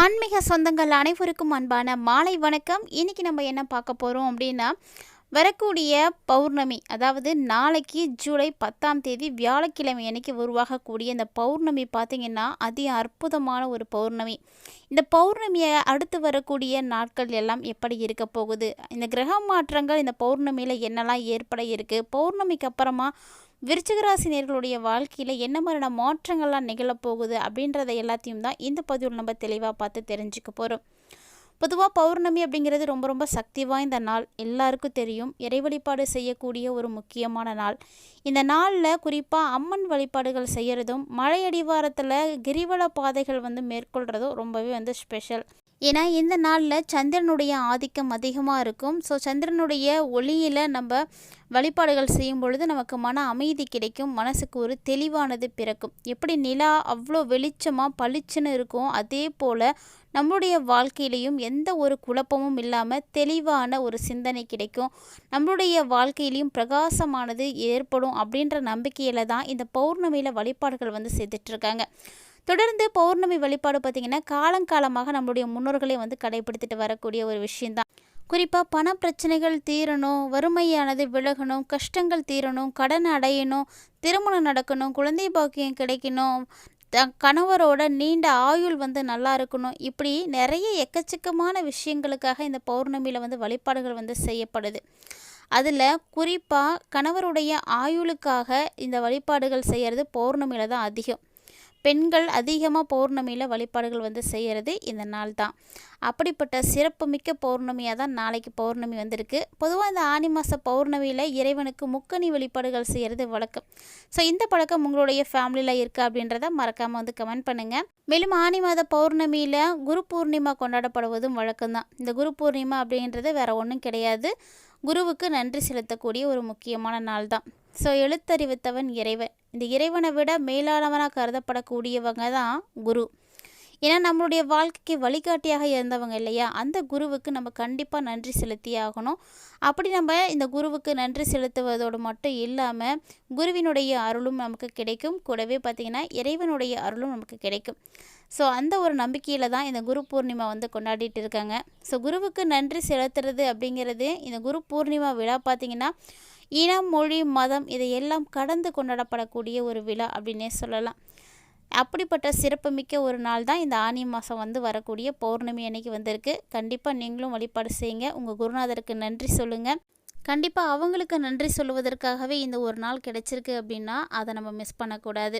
ஆன்மீக சொந்தங்கள் அனைவருக்கும் அன்பான மாலை வணக்கம். இன்னைக்கு நம்ம என்ன பார்க்க போகிறோம் அப்படின்னா வரக்கூடிய பௌர்ணமி அதாவது நாளைக்கு ஜூலை பத்தாம் தேதி வியாழக்கிழமை அன்னைக்கு உருவாகக்கூடிய இந்த பௌர்ணமி பார்த்திங்கன்னா அதி அற்புதமான ஒரு பௌர்ணமி. இந்த பௌர்ணமியை அடுத்து வரக்கூடிய நாட்கள் எல்லாம் எப்படி இருக்க போகுது? இந்த கிரக மாற்றங்கள் இந்த பௌர்ணமியில் என்னெல்லாம் ஏற்பட இருக்குது பௌர்ணமிக்கு அப்புறமா விருச்சிகராசி நேர்களுடைய வாழ்க்கையில் என்ன மாதிரியான மாற்றங்கள்லாம் நிகழப்போகுது அப்படின்றத எல்லாத்தையும் தான் இந்த பதிவில் நம்ம தெளிவாக பார்த்து தெரிஞ்சுக்க போகிறோம் பொதுவாக பௌர்ணமி அப்படிங்கிறது ரொம்ப ரொம்ப சக்தி வாய்ந்த நாள். எல்லாருக்கும் தெரியும். இறை வழிபாடு செய்யக்கூடிய ஒரு முக்கியமான நாள். இந்த நாளில் குறிப்பாக அம்மன் வழிபாடுகள் செய்கிறதும் மலை அடிவாரத்தில் கிரிவல பாதைகள் வந்து மேற்கொள்கிறதும் ரொம்பவே வந்து ஸ்பெஷல் ஏன்னா இந்த நாளில் சந்திரனுடைய ஆதிக்கம் அதிகமாக இருக்கும். ஸோ சந்திரனுடைய ஒளியில் நம்ம வழிபாடுகள் செய்யும் பொழுது நமக்கு மன அமைதி கிடைக்கும். மனசுக்கு ஒரு தெளிவானது பிறக்கும். எப்படி நிலா அவ்வளோ வெளிச்சமாக பளிச்சுன்னு இருக்கும் அதே போல் நம்மளுடைய வாழ்க்கையிலையும் எந்த ஒரு குழப்பமும் இல்லாமல் தெளிவான ஒரு சிந்தனை கிடைக்கும். நம்மளுடைய வாழ்க்கையிலையும் பிரகாசமானது ஏற்படும் அப்படின்ற நம்பிக்கையில் தான் இந்த பௌர்ணமியில் வழிபாடுகள் வந்து செய்துட்ருக்காங்க தொடர்ந்து பௌர்ணமி வழிபாடு பார்த்திங்கன்னா காலங்காலமாக நம்மளுடைய முன்னோர்களே வந்து கடைபிடித்துட்டு வரக்கூடிய ஒரு விஷயந்தான் குறிப்பாக பண பிரச்சனைகள் தீரணும் வறுமையானது விலகணும் கஷ்டங்கள் தீரணும் கடன் அடையணும் திருமணம் நடக்கணும் குழந்தை பாக்கியம் கிடைக்கணும் த கணவரோட நீண்ட ஆயுள் வந்து நல்லா இருக்கணும். இப்படி நிறைய எக்கச்சக்கமான விஷயங்களுக்காக இந்த பௌர்ணமியில் வந்து வழிபாடுகள் வந்து செய்யப்படுது. அதில் குறிப்பாக கணவருடைய ஆயுளுக்காக இந்த வழிபாடுகள் செய்கிறது பௌர்ணமியில் தான் அதிகம். பெண்கள் அதிகமாக பௌர்ணமியில் வழிபாடுகள் வந்து செய்கிறது இந்த நாள் தான் அப்படிப்பட்ட சிறப்புமிக்க பௌர்ணமியாக தான் நாளைக்கு பௌர்ணமி வந்திருக்கு. பொதுவாக இந்த ஆனி மாத பௌர்ணமியில் இறைவனுக்கு முக்கணி வழிபாடுகள் செய்கிறது வழக்கம். ஸோ இந்த பழக்கம் உங்களுடைய ஃபேமிலியில் இருக்கா அப்படின்றத மறக்காமல் வந்து கமெண்ட் பண்ணுங்கள் மேலும் ஆனி மாத பௌர்ணமியில் குரு பூர்ணிமா கொண்டாடப்படுவதும் வழக்கம்தான். இந்த குரு பூர்ணிமா அப்படின்றது வேறு ஒன்றும் கிடையாது. குருவுக்கு நன்றி செலுத்தக்கூடிய ஒரு முக்கியமான நாள் தான் ஸோ எழுத்தறிவித்தவன் இறைவன். இந்த இறைவனை விட மேலானவனாக கருதப்படக்கூடியவங்க தான் குரு. ஏன்னா நம்மளுடைய வாழ்க்கைக்கு வழிகாட்டியாக இருந்தவங்க இல்லையா? அந்த குருவுக்கு நம்ம கண்டிப்பாக நன்றி செலுத்தியே ஆகணும். அப்படி நம்ம இந்த குருவுக்கு நன்றி செலுத்துவதோடு மட்டும் இல்லாமல் குருவினுடைய அருளும் நமக்கு கிடைக்கும். கூடவே பார்த்திங்கன்னா இறைவனுடைய அருளும் நமக்கு கிடைக்கும். ஸோ அந்த ஒரு நம்பிக்கையில் தான் இந்த குரு பூர்ணிமா வந்து கொண்டாடிட்டு இருக்காங்க. ஸோ குருவுக்கு நன்றி செலுத்துறது அப்படிங்கிறது இந்த குரு பூர்ணிமா விழா பார்த்திங்கன்னா இனம் மொழி மதம் இதையெல்லாம் கடந்து கொண்டாடப்படக்கூடிய ஒரு விழா அப்படின்னே சொல்லலாம். அப்படிப்பட்ட சிறப்புமிக்க ஒரு நாள் தான் இந்த ஆனி மாதம் வந்து வரக்கூடிய பௌர்ணமி அன்னைக்கு வந்திருக்கு. கண்டிப்பாக நீங்களும் வழிபாடு செய்யுங்க. உங்கள் குருநாதருக்கு நன்றி சொல்லுங்கள் கண்டிப்பாக அவங்களுக்கு நன்றி சொல்லுவதற்காகவே இந்த ஒரு நாள் கிடைச்சிருக்கு அப்படின்னா அதை நம்ம மிஸ் பண்ணக்கூடாது.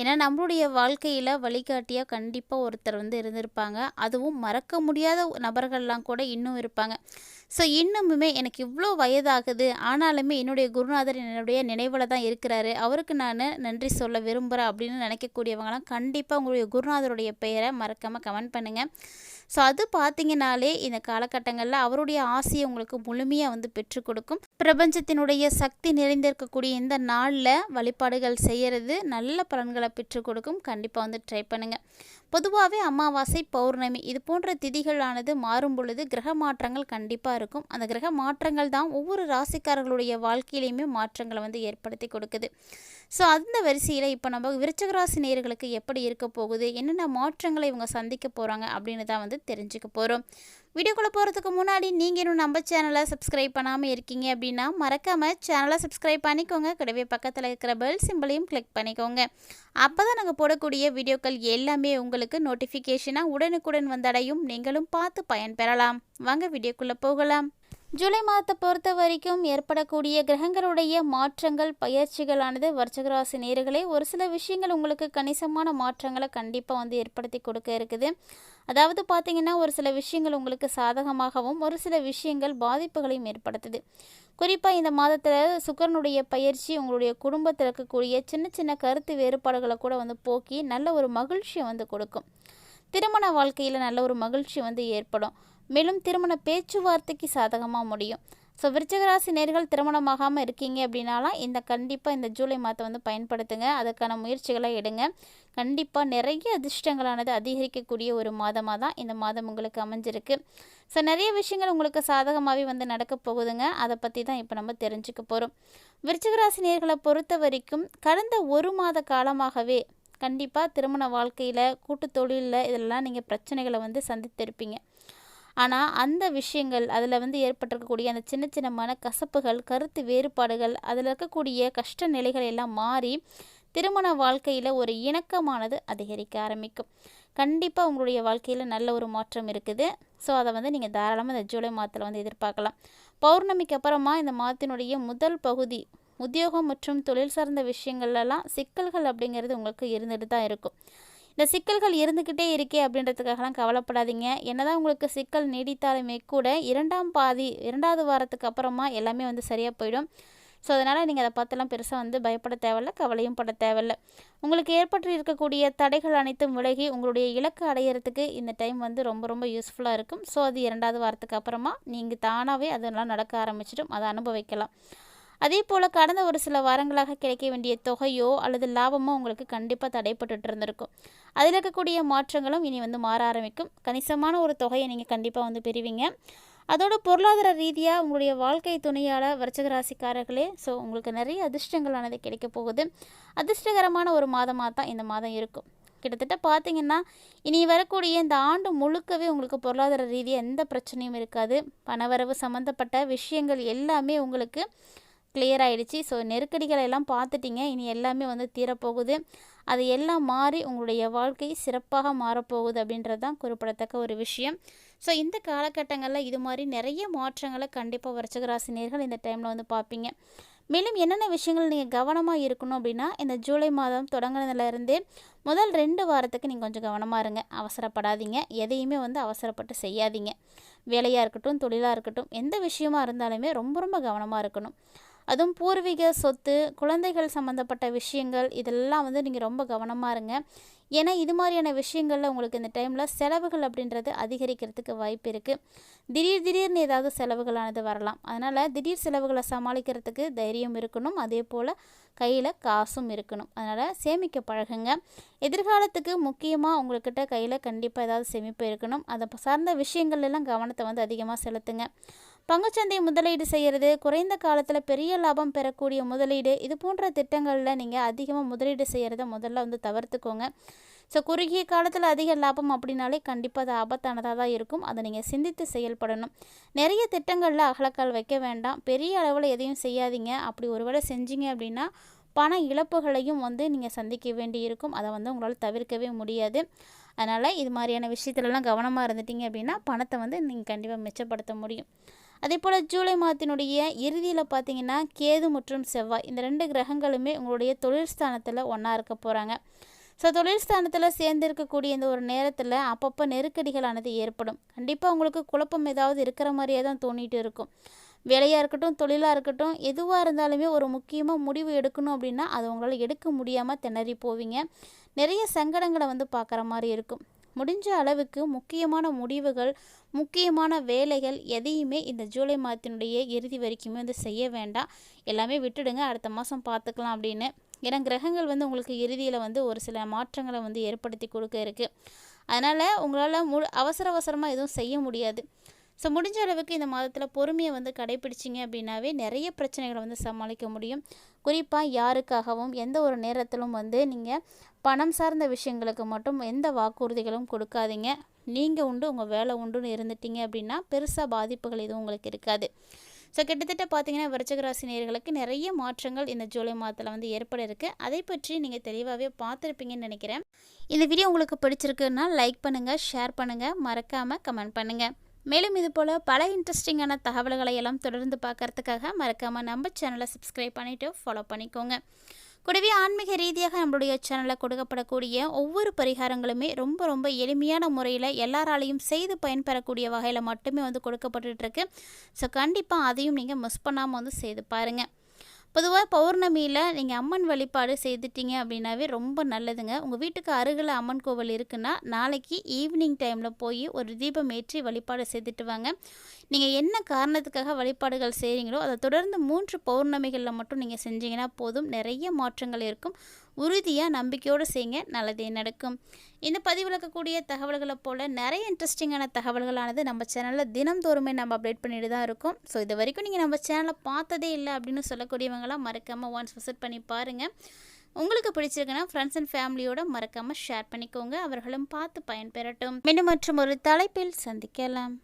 ஏன்னா நம்மளுடைய வாழ்க்கையில் வழிகாட்டியாக கண்டிப்பாக ஒருத்தர் வந்து இருந்திருப்பாங்க. அதுவும் மறக்க முடியாத நபர்கள்லாம் கூட இன்னும் இருப்பாங்க. ஸோ இன்னுமுமே எனக்கு இவ்வளோ வயதாகுது. ஆனாலுமே என்னுடைய குருநாதர் என்னுடைய நினைவில் தான் இருக்கிறாரு. அவருக்கு நான் நன்றி சொல்ல விரும்புகிறேன் அப்படின்னு நினைக்கக்கூடியவங்களாம் கண்டிப்பாக உங்களுடைய குருநாதருடைய பெயரை மறக்காமல் கமெண்ட் பண்ணுங்கள் ஸோ அது பார்த்தீங்கனாலே இந்த காலகட்டங்களில் அவருடைய ஆசையை உங்களுக்கு முழுமையாக வந்து பெற்றுக் கொடுக்கும். பிரபஞ்சத்தினுடைய சக்தி நிறைந்திருக்கக்கூடிய இந்த நாளில் வழிபாடுகள் செய்கிறது நல்ல பலன்களை பெற்றுக் கொடுக்கும். கண்டிப்பாக வந்து ட்ரை பண்ணுங்கள் பொதுவாகவே அமாவாசை பௌர்ணமி இது போன்ற திதிகளானது மாறும் பொழுது கிரக மாற்றங்கள் கண்டிப்பாக இருக்கும். அந்த கிரக மாற்றங்கள் தான் ஒவ்வொரு ராசிக்காரர்களுடைய வாழ்க்கையிலையுமே மாற்றங்களை வந்து ஏற்படுத்தி கொடுக்குது. ஸோ அந்த வரிசையில் இப்போ நம்ம விருச்சக ராசி நேர்களுக்கு எப்படி இருக்க போகுது? என்னென்ன மாற்றங்களை இவங்க சந்திக்க போகிறாங்க அப்படின்னு தான் வந்து தெரிஞ்சுக்க போகிறோம் வீடியோக்குள்ளே போகிறதுக்கு முன்னாடி நீங்கள் இன்னும் நம்ம சேனலை சப்ஸ்கிரைப் பண்ணாமல் இருக்கீங்க அப்படின்னா மறக்காமல் சேனலை சப்ஸ்கிரைப் பண்ணிக்கோங்க. கூடவே பக்கத்தில் இருக்கிற பெல் சிம்பிளையும் கிளிக் பண்ணிக்கோங்க. அப்போ தான் நாங்கள் போடக்கூடிய வீடியோக்கள் எல்லாமே உங்களுக்கு நோட்டிஃபிகேஷனாக உடனுக்குடன் வந்தடையும். நீங்களும் பார்த்து பயன்பெறலாம் வாங்க வீடியோக்குள்ளே போகலாம். ஜூலை மாதத்தை பொறுத்த வரைக்கும் ஏற்படக்கூடிய கிரகங்களுடைய மாற்றங்கள் பயிற்சிகளானது வர்ச்சகராசி நேர்களை ஒரு சில விஷயங்கள் உங்களுக்கு கணிசமான மாற்றங்களை கண்டிப்பாக வந்து ஏற்படுத்தி கொடுக்க இருக்குது. அதாவது பார்த்திங்கன்னா ஒரு சில விஷயங்கள் உங்களுக்கு சாதகமாகவும் ஒரு சில விஷயங்கள் பாதிப்புகளையும் ஏற்படுத்துது. குறிப்பாக இந்த மாதத்தில் சுக்கரனுடைய பயிற்சி உங்களுடைய குடும்பத்தில் இருக்கக்கூடிய சின்ன சின்ன கருத்து வேறுபாடுகளை கூட வந்து போக்கி நல்ல ஒரு மகிழ்ச்சியை வந்து கொடுக்கும். திருமண வாழ்க்கையில் நல்ல ஒரு மகிழ்ச்சி வந்து ஏற்படும். மேலும் திருமண பேச்சுவார்த்தைக்கு சாதகமாக முடியும். ஸோ விருச்சகராசி நேர்கள் திருமணமாகாமல் இருக்கீங்க அப்படின்னாலாம் இந்த கண்டிப்பாக இந்த ஜூலை மாதத்தை வந்து பயன்படுத்துங்க. அதுக்கான முயற்சிகளை எடுங்க. கண்டிப்பாக நிறைய அதிர்ஷ்டங்களானது அதிகரிக்கக்கூடிய ஒரு மாதமாக தான் இந்த மாதம் உங்களுக்கு அமைஞ்சிருக்கு. ஸோ நிறைய விஷயங்கள் உங்களுக்கு சாதகமாகவே வந்து நடக்க போகுதுங்க. அதை பற்றி தான் இப்போ நம்ம தெரிஞ்சுக்க போகிறோம் விருச்சகராசி நேர்களை பொறுத்த வரைக்கும் கடந்த ஒரு மாத காலமாகவே கண்டிப்பாக திருமண வாழ்க்கையில் கூட்டு தொழிலில் இதெல்லாம் நீங்கள் பிரச்சனைகளை வந்து சந்தித்திருப்பீங்க. ஆனால் அந்த விஷயங்கள் அதில் வந்து ஏற்பட்டிருக்கக்கூடிய அந்த சின்ன சின்ன மனக்கசப்புகள் கருத்து வேறுபாடுகள் அதில் இருக்கக்கூடிய கஷ்ட நிலைகள் எல்லாம் மாறி திருமண வாழ்க்கையில் ஒரு இணக்கமானது அதிகரிக்க ஆரம்பிக்கும். கண்டிப்பாக உங்களுடைய வாழ்க்கையில் நல்ல ஒரு மாற்றம் இருக்குது. ஸோ அதை வந்து நீங்கள் தாராளமாக இந்த ஜூலை மாதத்தில் வந்து எதிர்பார்க்கலாம். பௌர்ணமிக்கு அப்புறமா இந்த மாதத்தினுடைய முதல் பகுதி உத்தியோகம் மற்றும் தொழில் சார்ந்த விஷயங்கள்லாம் சிக்கல்கள் அப்படிங்கிறது உங்களுக்கு இருந்துட்டு தான் இருக்கும். இந்த சிக்கல்கள் இருந்துக்கிட்டே இருக்கே அப்படின்றதுக்காகலாம் கவலைப்படாதீங்க. என்னதான் உங்களுக்கு சிக்கல் நீடித்தாலுமே கூட இரண்டாம் பாதி இரண்டாவது வாரத்துக்கு அப்புறமா எல்லாமே வந்து சரியாக போயிடும். ஸோ அதனால் நீங்கள் அதை பார்த்தெல்லாம் பெருசாக வந்து பயப்பட தேவையில்ல கவலையும் பட தேவையில்ல. உங்களுக்கு ஏற்பட்டு இருக்கக்கூடிய தடைகள் அனைத்தும் விலகி உங்களுடைய இலக்கு அடையிறதுக்கு இந்த டைம் வந்து ரொம்ப ரொம்ப யூஸ்ஃபுல்லாக இருக்கும். ஸோ அது இரண்டாவது வாரத்துக்கு அப்புறமா நீங்கள் தானாகவே அதெல்லாம் நடக்க ஆரம்பிச்சிடும். அதை அனுபவிக்கலாம். அதே போல் கடந்த ஒரு சில வாரங்களாக கிடைக்க வேண்டிய தொகையோ அல்லது லாபமோ உங்களுக்கு கண்டிப்பாக தடைப்பட்டு இருந்திருக்கும். அதில் இருக்கக்கூடிய மாற்றங்களும் இனி வந்து மாற ஆரம்பிக்கும். கணிசமான ஒரு தொகையை நீங்கள் கண்டிப்பாக வந்து பெறுவீங்க அதோட பொருளாதார ரீதியாக உங்களுடைய வாழ்க்கை துணையால் விருச்சக ராசிக்காரர்களே ஸோ உங்களுக்கு நிறைய அதிர்ஷ்டங்களானது கிடைக்க போகுது. அதிர்ஷ்டகரமான ஒரு மாதமாக தான் இந்த மாதம் இருக்கும். கிட்டத்தட்ட பார்த்தீங்கன்னா இனி வரக்கூடிய இந்த ஆண்டு முழுக்கவே உங்களுக்கு பொருளாதார ரீதியாக எந்த பிரச்சனையும் இருக்காது. பணவரவு சம்மந்தப்பட்ட விஷயங்கள் எல்லாமே உங்களுக்கு கிளியர் ஆகிடுச்சு ஸோ நெருக்கடிகளை எல்லாம் பார்த்துட்டிங்க. இனி எல்லாமே வந்து தீரப்போகுது. அது எல்லாம் மாறி உங்களுடைய வாழ்க்கை சிறப்பாக மாறப்போகுது அப்படின்றது தான் குறிப்பிடத்தக்க ஒரு விஷயம். ஸோ இந்த காலகட்டங்களில் இது மாதிரி நிறைய மாற்றங்களை கண்டிப்பாக வருச்சகராசி இந்த டைமில் வந்து பார்ப்பீங்க. மேலும் என்னென்ன விஷயங்கள் நீங்கள் கவனமாக இருக்கணும் அப்படின்னா இந்த ஜூலை மாதம் தொடங்கினதுலேருந்தே முதல் ரெண்டு வாரத்துக்கு நீங்கள் கொஞ்சம் கவனமாக இருங்க. அவசரப்படாதீங்க. எதையுமே வந்து அவசரப்பட்டு செய்யாதீங்க. வேலையாக இருக்கட்டும் தொழிலாக இருக்கட்டும் எந்த விஷயமா இருந்தாலுமே ரொம்ப ரொம்ப கவனமாக இருக்கணும். அதுவும் பூர்வீக சொத்து குழந்தைகள் சம்மந்தப்பட்ட விஷயங்கள் இதெல்லாம் வந்து நீங்கள் ரொம்ப கவனமாக இருங்க. ஏன்னா இது மாதிரியான விஷயங்களில் உங்களுக்கு இந்த டைமில் செலவுகள் அப்படின்றது அதிகரிக்கிறதுக்கு வாய்ப்பு இருக்குது திடீர் திடீர்னு ஏதாவது செலவுகளானது வரலாம். அதனால் திடீர் செலவுகளை சமாளிக்கிறதுக்கு தைரியம் இருக்கணும். அதே போல் கையில் காசும் இருக்கணும். அதனால் சேமிக்க பழகுங்க. எதிர்காலத்துக்கு முக்கியமாக உங்கள்கிட்ட கையில் கண்டிப்பாக ஏதாவது சேமிப்பு இருக்கணும். அதை சார்ந்த விஷயங்கள்லாம் கவனத்தை வந்து அதிகமாக செலுத்துங்க. பங்குச்சந்தை முதலீடு செய்கிறது குறைந்த காலத்தில் பெரிய லாபம் பெறக்கூடிய முதலீடு இது போன்ற திட்டங்களில் நீங்கள் அதிகமாக முதலீடு செய்கிறத முதல்ல வந்து தவிர்த்துக்கோங்க. ஸோ குறுகிய காலத்தில் அதிக லாபம் அப்படின்னாலே கண்டிப்பாக அது ஆபத்தானதாக தான் இருக்கும். அதை நீங்கள் சிந்தித்து செயல்படணும். நிறைய திட்டங்களில் அகலக்கால் வைக்க வேண்டாம். பெரிய அளவில் எதையும் செய்யாதீங்க. அப்படி ஒருவேளை செஞ்சீங்க அப்படின்னா பண இழப்புகளையும் வந்து நீங்கள் சந்திக்க வேண்டி இருக்கும் அதை வந்து உங்களால் தவிர்க்கவே முடியாது. அதனால் இது மாதிரியான விஷயத்துலலாம் கவனமாக இருந்துட்டீங்க அப்படின்னா பணத்தை வந்து நீங்கள் கண்டிப்பாக மிச்சப்படுத்த முடியும். அதே போல் ஜூலை மாதத்தினுடைய இறுதியில் பார்த்தீங்கன்னா கேது மற்றும் செவ்வாய் இந்த ரெண்டு கிரகங்களுமே உங்களுடைய தொழில் ஸ்தானத்தில் ஒன்றா இருக்க போகிறாங்க ஸோ தொழில் ஸ்தானத்தில் சேர்ந்திருக்கக்கூடிய இந்த ஒரு நேரத்தில் அப்பப்போ நெருக்கடிகளானது ஏற்படும். கண்டிப்பாக உங்களுக்கு குழப்பம் ஏதாவது இருக்கிற மாதிரியே தான் தோணிகிட்டு இருக்கும். வேலையாக இருக்கட்டும் தொழிலாக இருக்கட்டும் எதுவாக இருந்தாலுமே ஒரு முக்கியமாக முடிவு எடுக்கணும் அப்படின்னா அது உங்களால் எடுக்க முடியாமல் திணறி போவீங்க. நிறைய சங்கடங்களை வந்து பார்க்குற மாதிரி இருக்கும். முடிஞ்ச அளவுக்கு முக்கியமான முடிவுகள் முக்கியமான வேலைகள் எதையுமே இந்த ஜூலை மாதத்தினுடைய இறுதி வரைக்குமே வந்து செய்ய வேண்டாம். எல்லாமே விட்டுடுங்க அடுத்த மாதம் பார்த்துக்கலாம் அப்படின்னு. ஏன்னா கிரகங்கள் வந்து உங்களுக்கு இறுதியில் வந்து ஒரு சில மாற்றங்களை வந்து ஏற்படுத்தி கொடுக்க இருக்குது அதனால் உங்களால் மு அவசர அவசரமாக எதுவும் செய்ய முடியாது. ஸோ முடிஞ்ச அளவுக்கு இந்த மாதத்தில் பொறுமையை வந்து கடைபிடிச்சிங்க அப்படின்னாவே நிறைய பிரச்சனைகளை வந்து சமாளிக்க முடியும். குறிப்பாக யாருக்காகவும் எந்த ஒரு நேரத்திலும் வந்து நீங்கள் பணம் சார்ந்த விஷயங்களுக்கு மட்டும் எந்த வாக்குறுதிகளும் கொடுக்காதீங்க. நீங்கள் உண்டு உங்கள் வேலை உண்டுன்னு இருந்துட்டீங்க அப்படின்னா பெருசாக பாதிப்புகள் எதுவும் உங்களுக்கு இருக்காது. ஸோ கிட்டத்தட்ட பார்த்தீங்கன்னா விருச்சகராசி நேர்களுக்கு நிறைய மாற்றங்கள் இந்த ஜூலை மாதத்தில் வந்து ஏற்பட இருக்குது அதை பற்றி நீங்கள் தெளிவாகவே பார்த்துருப்பீங்கன்னு நினைக்கிறேன். இந்த வீடியோ உங்களுக்கு பிடிச்சிருக்குன்னா லைக் பண்ணுங்கள் ஷேர் பண்ணுங்கள் மறக்காமல் கமெண்ட் பண்ணுங்கள் மேலும் இது போல் பல இன்ட்ரெஸ்டிங்கான தகவல்களை எல்லாம் தொடர்ந்து பார்க்கறதுக்காக மறக்காமல் நம்ம சேனலை சப்ஸ்கிரைப் பண்ணிவிட்டு ஃபாலோ பண்ணிக்கோங்க. கூடவே ஆன்மீக ரீதியாக நம்மளுடைய சேனலில் கொடுக்கப்படக்கூடிய ஒவ்வொரு பரிகாரங்களுமே ரொம்ப ரொம்ப எளிமையான முறையில் எல்லாராலையும் செய்து பயன்பெறக்கூடிய வகையில் மட்டுமே வந்து கொடுக்கப்பட்டுருக்கு ஸோ கண்டிப்பாக அதையும் நீங்கள் மிஸ் பண்ணாமல் வந்து செய்து பாருங்கள் பொதுவாக பௌர்ணமியில் நீங்கள் அம்மன் வழிபாடு செய்துட்டீங்க அப்படின்னாவே ரொம்ப நல்லதுங்க. உங்கள் வீட்டுக்கு அருகில் அம்மன் கோவில் இருக்குன்னா நாளைக்கு ஈவினிங் டைமில் போய் ஒரு தீபம் ஏற்றி வழிபாடு செய்துட்டு வாங்க. நீங்கள் என்ன காரணத்துக்காக வழிபாடுகள் செய்கிறீங்களோ அதை தொடர்ந்து மூன்று பௌர்ணமிகளில் மட்டும் நீங்கள் செஞ்சீங்கன்னா போதும். நிறைய மாற்றங்கள் இருக்கும். உறுதியாக நம்பிக்கையோடு செய்யுங்க நல்லதே நடக்கும். இந்த பதிவில் இருக்கக்கூடிய தகவல்களை போல் நிறைய இன்ட்ரெஸ்டிங்கான தகவல்களானது நம்ம சேனலில் தினந்தோறுமே நம்ம அப்டேட் பண்ணிட்டு தான் இருக்கோம். ஸோ இது வரைக்கும் நீங்கள் நம்ம சேனலை பார்த்ததே இல்லை அப்படின்னு சொல்லக்கூடியவங்களாம் மறக்காமல் ஒன்ஸ் விசிட் பண்ணி பாருங்கள் உங்களுக்கு பிடிச்சிருக்குன்னா ஃப்ரெண்ட்ஸ் அண்ட் ஃபேமிலியோட மறக்காமல் ஷேர் பண்ணிக்கோங்க. அவர்களும் பார்த்து பயன்பெறட்டும். மீண்டும் மற்றும் ஒரு தலைப்பில் சந்திக்கலாம்.